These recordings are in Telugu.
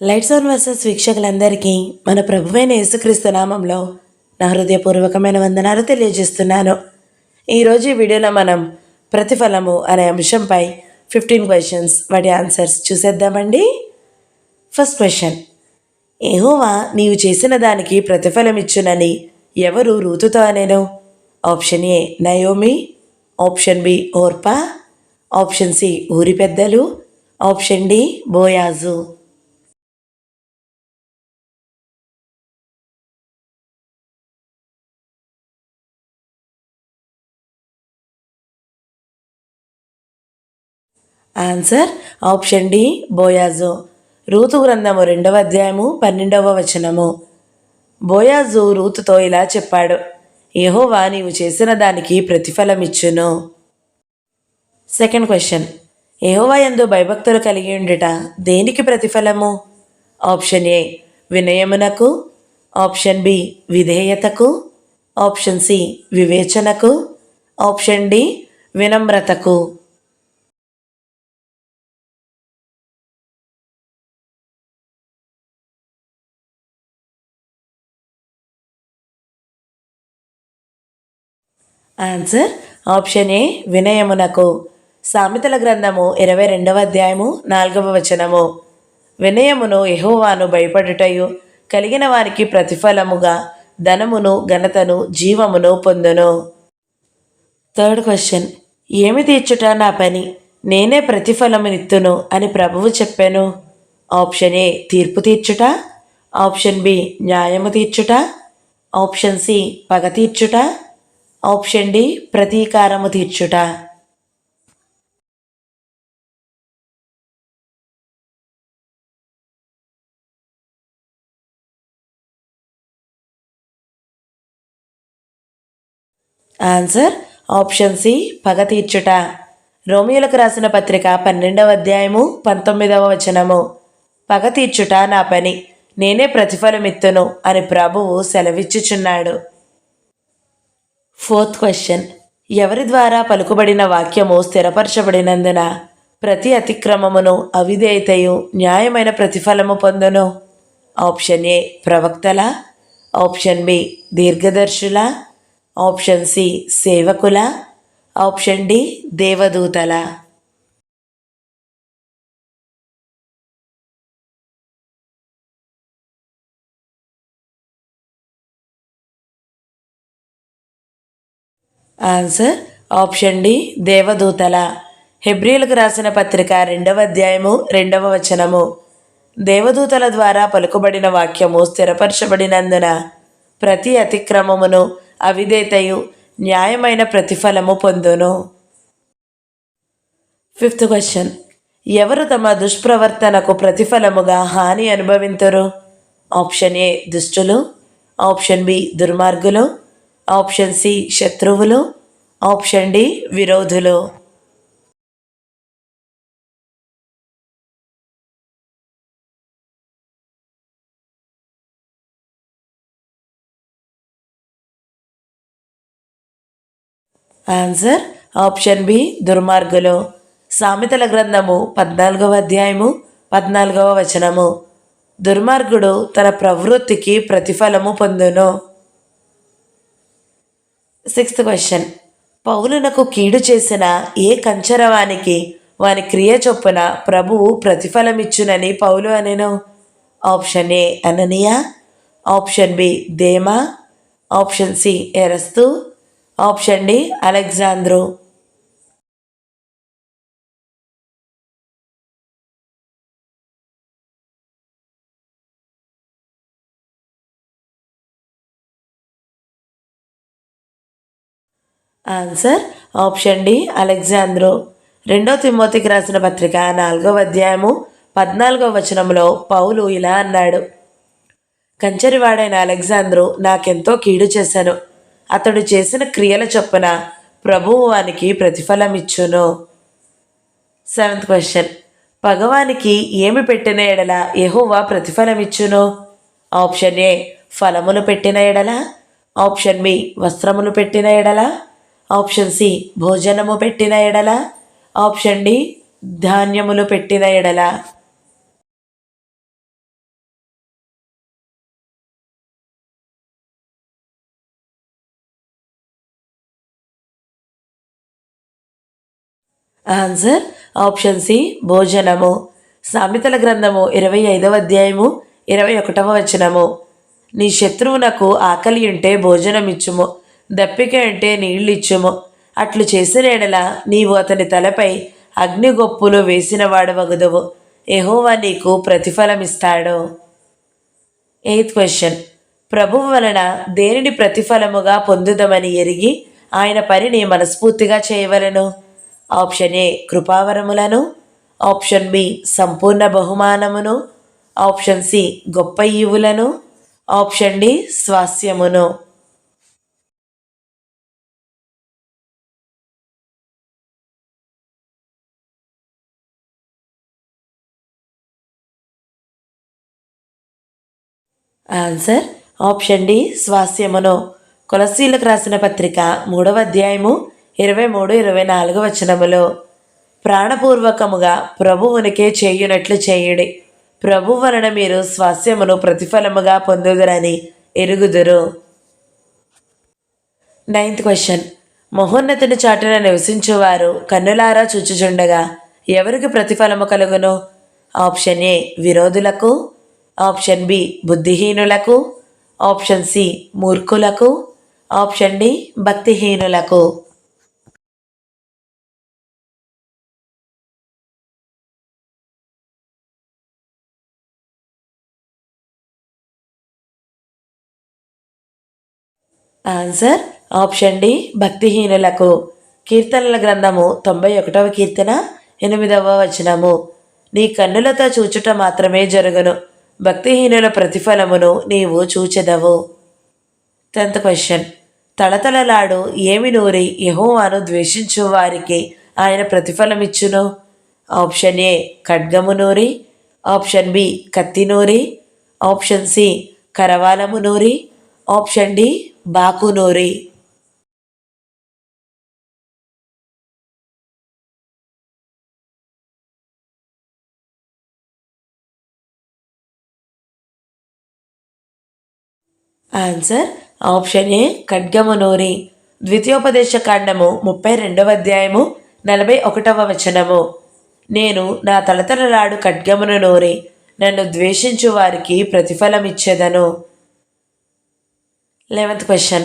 లైట్స్ ఆన్ వర్సెస్ వీక్షకులందరికీ మన ప్రభువైన యేసుక్రీస్తు నామంలో నా హృదయపూర్వకమైన వందనాలు తెలియజేస్తున్నాను. ఈరోజు ఈ వీడియోలో మనం ప్రతిఫలము అనే అంశంపై ఫిఫ్టీన్ క్వశ్చన్స్ వాటి ఆన్సర్స్ చూసేద్దామండి. ఫస్ట్ క్వశ్చన్ ఏహోవా నీవు చేసిన దానికి ప్రతిఫలం ఇచ్చునని ఎవరు రూతుతో అనేను? Option A Naomi option B Orpah option C ఊరి పెద్దలు. Option D Boaz answer option D Boaz Ruth గ్రంథము రెండవ అధ్యాయము పన్నెండవ వచనము. బోయాజు రూతుతో ఇలా చెప్పాడు యహోవా నీవు చేసిన దానికి ప్రతిఫలం ఇచ్చును సెకండ్ క్వశ్చన్ యహోవా ఎందు భయభక్తులు కలిగి ఉండుట దేనికి ప్రతిఫలము? ఆప్షన్ ఏ వినయమునకు. ఆప్షన్ బి విధేయతకు. ఆప్షన్ సి వివేచనకు. ఆప్షన్ డి వినమ్రతకు. ఆన్సర్ ఆప్షన్ ఏ వినయమునకు. సామెతల గ్రంథము ఇరవై రెండవ అధ్యాయము నాలుగవ వచనము. వినయమును ఎహోవాను భయపడుటయు కలిగిన వారికి ప్రతిఫలముగా ధనమును ఘనతను జీవమును పొందును. థర్డ్ క్వశ్చన్ ఏమి తీర్చుట నా పని? నేనే ప్రతిఫలమునిత్తును అని ప్రభువు చెప్పాను. ఆప్షన్ ఏ తీర్పు తీర్చుట. ఆప్షన్ బి న్యాయము తీర్చుట. ఆప్షన్ సి పగ తీర్చుట. ఆప్షన్ డి ప్రతీకారము తీర్చుట. ఆన్సర్ ఆప్షన్ సి పగ తీర్చుట. రోమియోలకు రాసిన పత్రిక పన్నెండవ అధ్యాయము పంతొమ్మిదవ వచనము. పగ తీర్చుట నా పని నేనే ప్రతిఫలమిత్తును అని ప్రభువు సెలవిచ్చుచున్నాడు. Fourth question. ఎవరి ద్వారా పలుకుబడిన వాక్యము స్థిరపరచబడినందున ప్రతి అతిక్రమమును అవిధేయతయు న్యాయమైన ప్రతిఫలము పొందును? ఆప్షన్ ఏ ప్రవక్తల. ఆప్షన్ బి దీర్ఘదర్శుల. ఆప్షన్ సి సేవకుల. ఆప్షన్ డి దేవదూతల. ఆన్సర్ ఆప్షన్ డి దేవదూతల హెబ్రిలకు రాసిన పత్రిక రెండవ అధ్యాయము రెండవ వచనము. దేవదూతల ద్వారా పలుకుబడిన వాక్యము స్థిరపరచబడినందున ప్రతి అతిక్రమమును అవిధేతయు న్యాయమైన ప్రతిఫలము పొందును. ఫిఫ్త్ క్వశ్చన్ ఎవరు తమ దుష్ప్రవర్తనకు ప్రతిఫలముగా హాని అనుభవింతురు? ఆప్షన్ ఏ దుష్టులు. ఆప్షన్ బి దుర్మార్గులు. ఆప్షన్ సి శత్రువులు ఆప్షన్ డి విరోధులు. ఆన్సర్ ఆప్షన్ బి దుర్మార్గులు. సామెతల గ్రంథము పద్నాలుగవ అధ్యాయము పద్నాలుగవ వచనము. దుర్మార్గుడు తన ప్రవృత్తికి ప్రతిఫలము పొందును. సిక్స్త్ క్వశ్చన్ పౌలునకు కీడు చేసిన ఏ కంచరవానికి వాని క్రియ చొప్పున ప్రభువు ప్రతిఫలమిచ్చునని పౌలు అనెను? ఆప్షన్ ఏ అననియా ఆప్షన్ బి దేమా option C ఎరస్తు option D Alexander answer option D Alexander రెండో తిమోతికి రాసిన పత్రిక నాలుగవ అధ్యాయము పద్నాలుగవ వచనంలో పౌలు ఇలా అన్నాడు. కంచరివాడైన అలెగ్జాంద్రు నాకెంతో కీడు చేశాను. అతడు చేసిన క్రియల చొప్పున ప్రభువు వానికి ప్రతిఫలం ఇచ్చును సెవెంత్ క్వశ్చన్ పగవానికి ఏమి పెట్టిన ఎడల ఎహోవా ప్రతిఫలం ఇచ్చును ఆప్షన్ ఏ ఫలములు పెట్టిన ఎడల. ఆప్షన్ బి వస్త్రములు పెట్టిన ఎడల. ఆప్షన్ సి భోజనము పెట్టిన ఎడల. ఆప్షన్ డి ధాన్యములు పెట్టిన ఎడల. ఆన్సర్ ఆప్షన్ సి భోజనము. సామెతల గ్రంథము ఇరవై ఐదవ అధ్యాయము ఇరవై ఒకటవ వచనము. నీ శత్రువునకు ఆకలి ఉంటే భోజనం ఇచ్చుము దప్పిక అంటే నీళ్ళు ఇచ్చుము అట్లు చేసిన ఎడల నీవు అతని తలపై అగ్నిగొప్పులు వేసిన వగదువు ఎహోవా నీకు ప్రతిఫలమిస్తాడు. Eighth question. ప్రభువు వలన దేనిని ప్రతిఫలముగా పొందుదమని ఎరిగి ఆయన పనిని మనస్ఫూర్తిగా చేయవలను? ఆప్షన్ ఏ కృపావరములను. ఆప్షన్ బి సంపూర్ణ బహుమానమును. ఆప్షన్ సి గొప్ప ఈవులను. ఆప్షన్ డి స్వాస్యమును. ఆన్సర్ ఆప్షన్ డి స్వాస్యమును కొలసీలకు రాసిన పత్రిక మూడవ అధ్యాయము ఇరవై మూడు ఇరవై నాలుగు వచనములో. ప్రాణపూర్వకముగా ప్రభువునికే చేయునట్లు చేయుడి. ప్రభు వలన మీరు స్వాస్యమును ప్రతిఫలముగా పొందుదురని ఎరుగుదురు. నైన్త్ క్వశ్చన్ మహోన్నతుని చాటున నివసించువారు కన్నులారా చూచుచుండగా ఎవరికి ప్రతిఫలము కలుగును? ఆప్షన్ ఏ విరోధులకు. ఆప్షన్ బి బుద్ధిహీనులకు ఆప్షన్ సి మూర్ఖులకు ఆప్షన్ డి భక్తిహీనులకు. ఆన్సర్ ఆప్షన్ డి భక్తిహీనులకు. కీర్తనల గ్రంథము తొంభై ఒకటవ కీర్తన ఎనిమిదవ వచనము. నీ కన్నులతో చూచుట మాత్రమే జరుగును. భక్తిహీనుల ప్రతిఫలమును నీవు చూచెదవు. టెన్త్ క్వశ్చన్ తళతళలాడు ఏమి నూరి యహోవాను ద్వేషించు వారికి ఆయన ప్రతిఫలమిచ్చును? ఆప్షన్ ఏ ఖడ్గము నూరి. ఆప్షన్ బి కత్తి నూరి. ఆప్షన్ సి కరవాలము నూరి. ఆప్షన్ డి బాకు నూరి. ఆన్సర్ ఆప్షన్ ఏ ఖడ్గమునూరి. ద్వితీయోపదేశ కాండము ముప్పై రెండవ అధ్యాయము నలభై ఒకటవ వచనము. నేను నా తలతలలాడు ఖడ్గమును నూరి నన్ను ద్వేషించు వారికి ప్రతిఫలం ఇచ్చేదను లెవెంత్ క్వశ్చన్.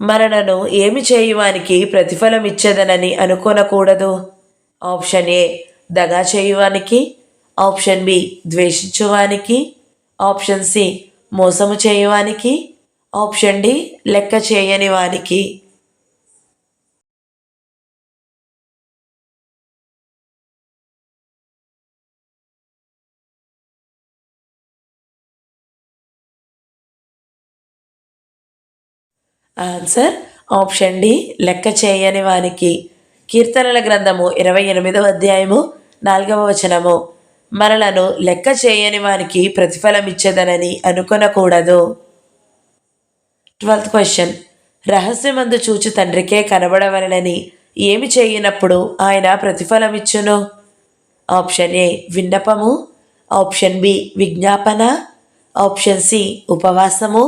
మరణను ఏమి చేయువానికి ప్రతిఫలమిచ్చేదనని అనుకోనకూడదు. ఆప్షన్ ఏ దగా చేయువానికి. ఆప్షన్ బి ద్వేషించువానికి. ఆప్షన్ సి మోసము చేయువానికి. ఆప్షన్ డి లెక్క చేయని వానికి ఆన్సర్ ఆప్షన్ డి లెక్క చేయని వానికి కీర్తనల గ్రంథము ఇరవై ఎనిమిదవ అధ్యాయము నాలుగవ వచనము. మనలను లెక్క చేయని వానికి ప్రతిఫలం ఇచ్చేదనని అనుకొనకూడదు. ట్వెల్త్ క్వశ్చన్ రహస్యమందు చూచి తండ్రికే కనబడవలనని ఏమి చేయనప్పుడు ఆయన ప్రతిఫలమిచ్చును? ఆప్షన్ ఏ విన్నపము. ఆప్షన్ బి విజ్ఞాపన. ఆప్షన్ సి ఉపవాసము.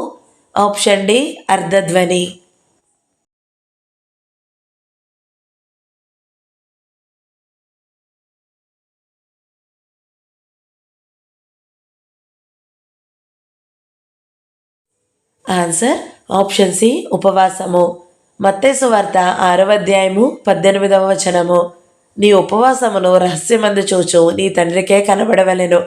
ఆప్షన్ డి అర్ధధ్వని. ఆన్సర్ ఆప్షన్ సి ఉపవాసము. మత్తేసు వార్త ఆరవ అధ్యాయము పద్దెనిమిదవ వచనము. నీ ఉపవాసమును రహస్యమందు చూచు నీ తండ్రికే కనబడవలెను.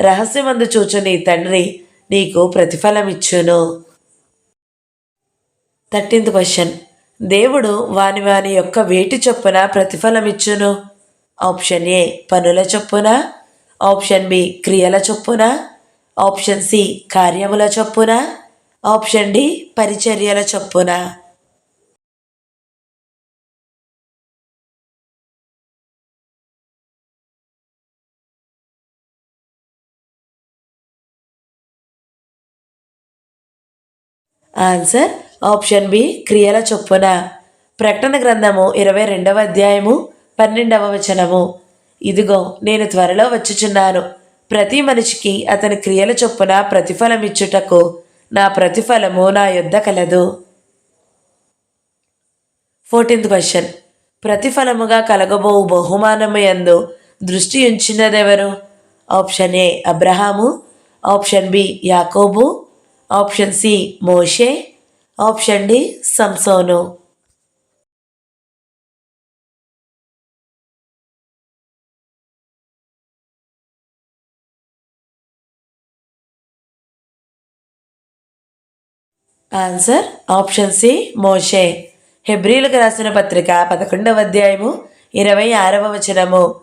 రహస్యమందు చూచు నీ తండ్రి నీకు ప్రతిఫలమిచ్చును. Thirteenth question. దేవుడు వాని వాని యొక్క వేటి చొప్పున ప్రతిఫలమిచ్చును? ఆప్షన్ ఏ పనుల చొప్పున. ఆప్షన్ బి క్రియల చొప్పున. ఆప్షన్ సి కార్యముల చొప్పున. ఆప్షన్ డి పరిచర్యల చొప్పున. ఆన్సర్ ఆప్షన్ బి క్రియల చొప్పున. ప్రకటన గ్రంథము ఇరవై రెండవ అధ్యాయము పన్నెండవ వచనము. ఇదిగో నేను త్వరలో వచ్చుచున్నాను. ప్రతి మనిషికి అతని క్రియల చొప్పున ప్రతిఫలమిచ్చుటకు నా ప్రతిఫలము నా యొద్ద కలదు. ఫోర్టీన్త్ క్వశ్చన్ ప్రతిఫలముగా కలగబోవు బహుమానము యందు దృష్టి ఉంచినదెవరు? Option A Abraham. Option B యాకోబు. ఆప్షన్ సి మోషే. Option D Samson. Answer option C మోషే హెబ్రిలకు రాసిన పత్రిక పదకొండవ అధ్యాయము ఇరవై ఆరవ వచనము.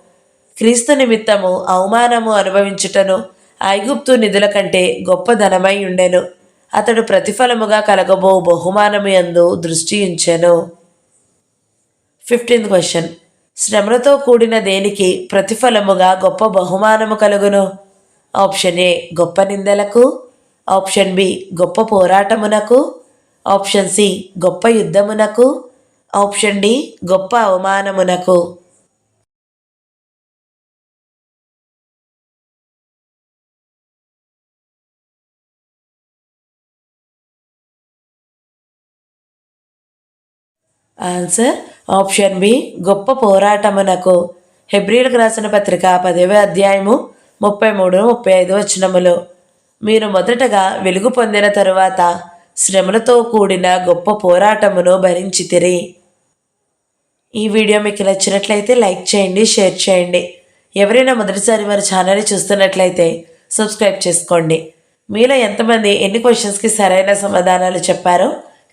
క్రీస్తు నిమిత్తము అవమానము అనుభవించుటను ఐగుప్తు నిధుల కంటే గొప్ప ధనమై ఉండెను. అతడు ప్రతిఫలముగా కలగబో బహుమానము యందు దృష్టి ఉంచెను. ఫిఫ్టీన్త్ క్వశ్చన్ శ్రమలతో కూడిన దేనికి ప్రతిఫలముగా గొప్ప బహుమానము కలుగును? ఆప్షన్ ఏ గొప్ప నిందలకు. ఆప్షన్ బి గొప్ప పోరాటమునకు ఆప్షన్ సి గొప్ప యుద్ధమునకు ఆప్షన్ డి గొప్ప అవమానమునకు. ఆన్సర్ ఆప్షన్ బి గొప్ప పోరాటమునకు. హెబ్రిలకు రాసిన పత్రిక పదవ అధ్యాయము ముప్పై మూడు ముప్పై ఐదు వచనములు. మీరు మొదటగా వెలుగు పొందిన తరువాత శ్రమలతో కూడిన గొప్ప పోరాటమును భరించితిరి ఈ వీడియో మీకు నచ్చినట్లయితే లైక్ చేయండి షేర్ చేయండి. ఎవరైనా మొదటిసారి మన ఛానల్ని చూస్తున్నట్లయితే సబ్స్క్రైబ్ చేసుకోండి. మీలో ఎంతమంది ఎన్ని క్వశ్చన్స్కి సరైన సమాధానాలు చెప్పారో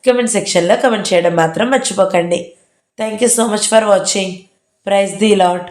కమెంట్ సెక్షన్లో కమెంట్ చేయడం మాత్రం మర్చిపోకండి. Thank you so much for watching praise the Lord